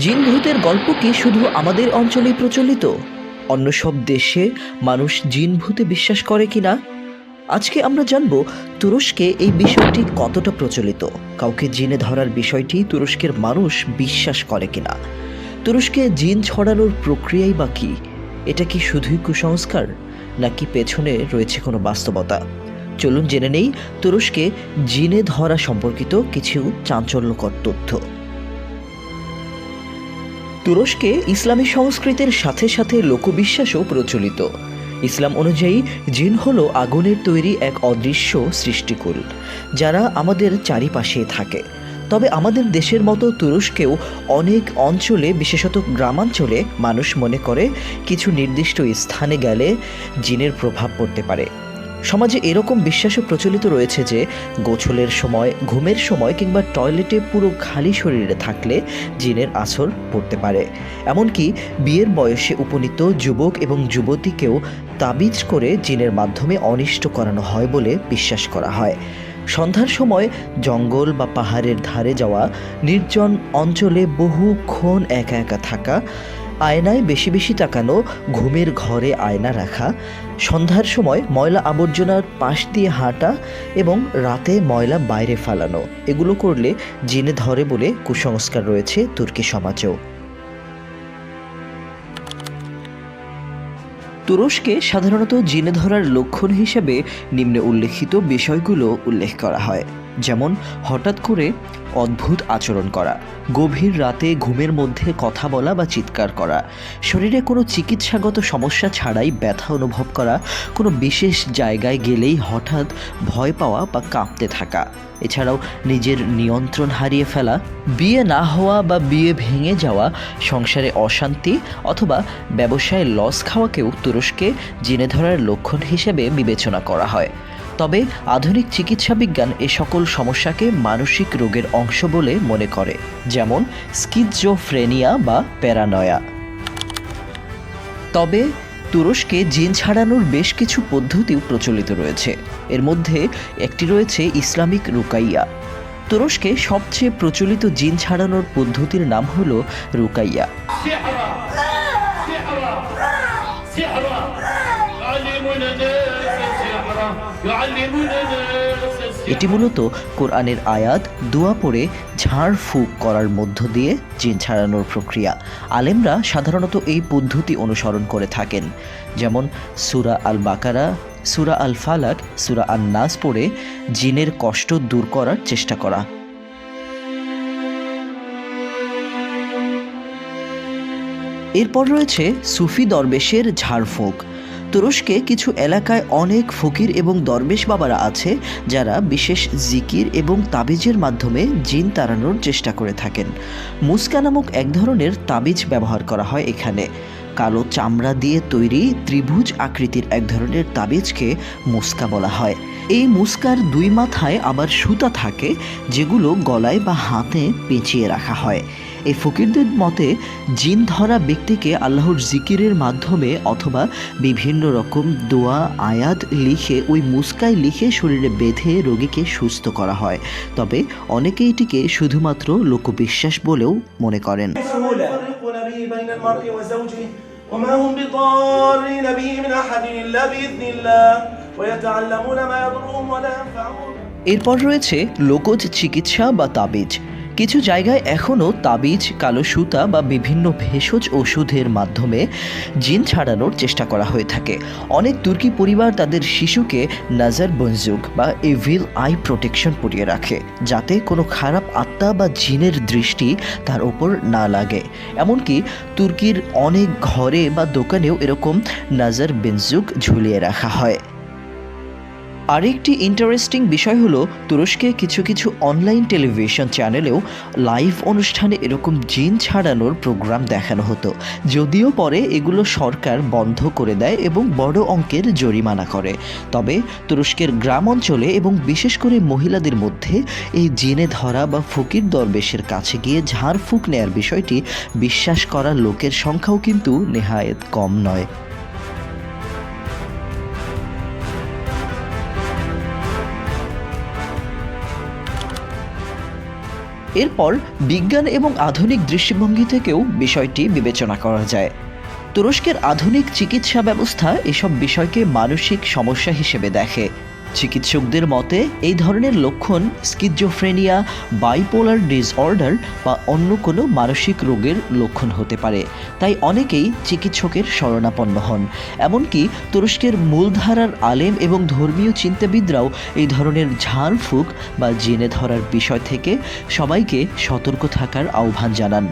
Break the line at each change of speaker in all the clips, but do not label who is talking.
জিন ভূতের গল্প কি শুধু আমাদের অঞ্চলেই প্রচলিত? অন্য সব দেশে মানুষ জিন ভূতে বিশ্বাস করে কি না আজকে আমরা জানব তুরস্কে এই বিষয়টি কতটা প্রচলিত? কাউকে জিনে ধরার বিষয়টি তুরস্কের মানুষ বিশ্বাস করে কিনা? তুরস্কে জিন ছড়ানোর প্রক্রিয়াই বা কী? এটা কি শুধুই কুসংস্কার? নাকি পেছনে রয়েছে কোনো বাস্তবতা? চলুন জেনে নেই তুরস্কে জিনে ধরা সম্পর্কিত কিছু চাঞ্চল্যকর তথ্য। তুরস্কে ইসলামী সংস্কৃতির সাথে সাথে লোকবিশ্বাসও প্রচলিত। ইসলাম অনুযায়ী, জিন হল আগুনের তৈরি এক অদৃশ্য সৃষ্টিকুল, যারা আমাদের চারিপাশে থাকে। তবে আমাদের দেশের মতো তুরস্কেও অনেক অঞ্চলে, বিশেষত গ্রামাঞ্চলে, মানুষ মনে করে কিছু নির্দিষ্ট স্থানে গেলে জিনের প্রভাব পড়তে পারে। সমাজে এরকম বিশ্বাসও প্রচলিত রয়েছে যে, গোছলের সময়, ঘুমের সময় কিংবা টয়লেটে পুরো খালি শরীরে থাকলে জিনের আসর পড়তে পারে। এমনকি বিয়ের বয়সে উপনীত যুবক এবং যুবতীকেও তাবিজ করে জিনের মাধ্যমে অনিষ্ট করানো হয় বলে বিশ্বাস করা হয়। সন্ধ্যার সময় জঙ্গল বা পাহাড়ের ধারে যাওয়া, নির্জন অঞ্চলে বহুক্ষণ একা একা থাকা আয়নায় বেশি বেশি তাকানো, ঘুমের ঘরে আয়না রাখা, সন্ধ্যার সময় ময়লা আবর্জনার পাশ দিয়ে হাঁটা এবং রাতে ময়লা বাইরে ফালানো। এগুলো করলে জিনে ধরে বলে কুসংস্কার রয়েছে তুর্কি সমাজেও। তুরস্কে সাধারণত জিনে ধরার লক্ষণ হিসেবে নিম্নে উল্লেখিত বিষয়গুলো উল্লেখ করা হয়। যেমন, হঠাৎ করে অদ্ভুত আচরণ করা, গভীর রাতে ঘুমের মধ্যে কথা বলা বা চিৎকার করা, শরীরে কোনো চিকিৎসাগত সমস্যা ছাড়াই ব্যথা অনুভব করা, কোনো বিশেষ জায়গায় গেলেই হঠাৎ ভয় পাওয়া বা কাঁপতে থাকা। এছাড়াও নিজের নিয়ন্ত্রণ হারিয়ে ফেলা, বিয়ে না হওয়া বা বিয়ে ভেঙে যাওয়া, সংসারে অশান্তি অথবা ব্যবসায় লস খাওয়াকেও তুরস্কে জেনে ধরার লক্ষণ হিসেবে বিবেচনা করা হয়। তবে আধুনিক চিকিৎসা বিজ্ঞান এ সকল সমস্যাকে মানসিক রোগের অংশ বলে মনে করে, যেমন স্কিজোফ্রেনিয়া বা প্যারানয়া। তবে তুরস্কে জিন ছাড়ানোর বেশ কিছু পদ্ধতিও প্রচলিত রয়েছে। এর মধ্যে একটি রয়েছে ইসলামিক রুকাইয়া। তুরস্কে সবচেয়ে প্রচলিত জিন ছাড়ানোর পদ্ধতির নাম হল রুকাইয়া। এটি মূলত কোরআনের আয়াত, দোয়া পড়ে, ঝাড় ফুঁক করার মধ্য দিয়ে জিন ছাড়ানোর প্রক্রিয়া। আলেমরা সাধারণত এই পদ্ধতি অনুসরণ করে থাকেন। যেমন সুরা আল বাকারা সুরা আল ফালাক সুরা আল নাস পড়ে জিনের কষ্ট দূর করার চেষ্টা করা। এরপর রয়েছে সুফি দরবেশের ঝাড়ফুঁক তুরস্কে কিছু এলাকায় অনেক ফকির এবং দরবেশ বাবারা আছে যারা বিশেষ জিকির এবং তাবিজের মাধ্যমে জিন তাড়ানোর চেষ্টা করে থাকেন। মুস্কা নামক এক ধরনের তাবিজ ব্যবহার করা হয় এখানে। কালো চামড়া দিয়ে তৈরি ত্রিভুজ আকৃতির এক ধরনের তাবিজকে মুস্কা বলা হয়। এই মুস্কার দুই মাথায় আবার সুতা থাকে, যেগুলো গলায় বা হাতে পেঁচিয়ে রাখা হয়। এই ফকিরদের মতে জিন ধরা ব্যক্তিকে আল্লাহর জিকিরের মাধ্যমে অথবা বিভিন্ন রকম দোয়া আয়াত লিখে ওই মুস্কায় লিখে শরীরে বেঁধে রোগীকে সুস্থ করা হয় তবে অনেকে এটিকে শুধুমাত্র লোকবিশ্বাস বলেও মনে করেন
سهولة يفرقون به بين المرء وزوجه وما هم بضارين به من أحد إلا بإذن الله ويتعلمون ما يضرهم ولا ينفعهم
এরপর রয়েছে লোকজ চিকিৎসা বা তাবিজ কিছু জায়গায় এখনও তাবিজ, কালো সুতা বা বিভিন্ন ভেষজ ওষুধের মাধ্যমে জিন ছাড়ানোর চেষ্টা করা হয়ে থাকে। অনেক তুর্কি পরিবার তাদের শিশুকে নাজার বঞ্জুক বা এভিল আই প্রোটেকশন পরিয়ে রাখে, যাতে কোনো খারাপ আত্মা বা জিনের দৃষ্টি তার ওপর না লাগে। এমনকি তুর্কির অনেক ঘরে বা দোকানেও এরকম নাজার বেনজুক ঝুলিয়ে রাখা হয়। আরেকটি ইন্টারেস্টিং বিষয় হলো, তুরস্কে কিছু কিছু অনলাইন টেলিভিশন চ্যানেলেও লাইভ অনুষ্ঠানে এরকম জিন ছাড়ানোর প্রোগ্রাম দেখানো হতো। যদিও পরে এগুলো সরকার বন্ধ করে দেয় এবং বড় অঙ্কের জরিমানা করে। তবে তুরস্কের গ্রাম অঞ্চলে এবং বিশেষ করে মহিলাদের মধ্যে এই জিনে ধরা বা ফকির দরবেশের কাছে গিয়ে ঝাড়ফুঁক নেয়ার বিষয়টি বিশ্বাস করা লোকের সংখ্যাও কিন্তু নেহায়েত কম নয়। এরপর বিজ্ঞান এবং আধুনিক দৃষ্টিভঙ্গি থেকেও বিষয়টি বিবেচনা করা যায়। তুরস্কের আধুনিক চিকিৎসা ব্যবস্থা এসব বিষয়কে মানসিক সমস্যা হিসেবে দেখে। চিকিৎসকদের মতে, এই ধরনের লক্ষণ স্কিজোফ্রেনিয়া বাইপোলার ডিসঅর্ডার বা অন্য কোনো মানসিক রোগের লক্ষণ হতে পারে। তাই অনেকেই চিকিৎসকের শরণাপন্ন হন। এমনকি তুরস্কের মূলধারার আলেম এবং ধর্মীয় চিন্তাবিদরাও এই ধরনের ঝাড়ফুঁক বা জেনে ধরার বিষয় থেকে সবাইকে সতর্ক থাকার আহ্বান জানান।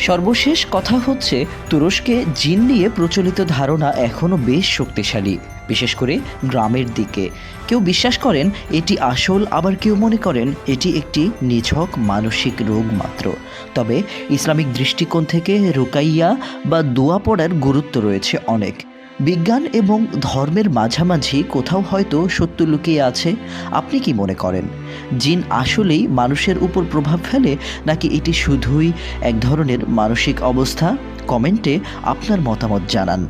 সর্বশেষ কথা হচ্ছে, তুরস্কে জিন নিয়ে প্রচলিত ধারণা এখনও বেশ শক্তিশালী, বিশেষ করে গ্রামের দিকে। কেউ বিশ্বাস করেন, এটি আসল, আবার কেউ মনে করেন, এটি একটি নিছক মানসিক রোগ মাত্র। তবে ইসলামিক দৃষ্টিকোণ থেকে রুকাইয়া বা দোয়া পড়ার গুরুত্ব রয়েছে অনেক। বিজ্ঞান এবং ধর্মের মাঝামাঝি কোথাও হয়তো সত্য লুকিয়ে আছে আপনি কি মনে করেন জিন আসলেই মানুষের উপর প্রভাব ফেলে নাকি এটি শুধুই এক ধরনের মানসিক অবস্থা কমেন্টে আপনার মতামত জানান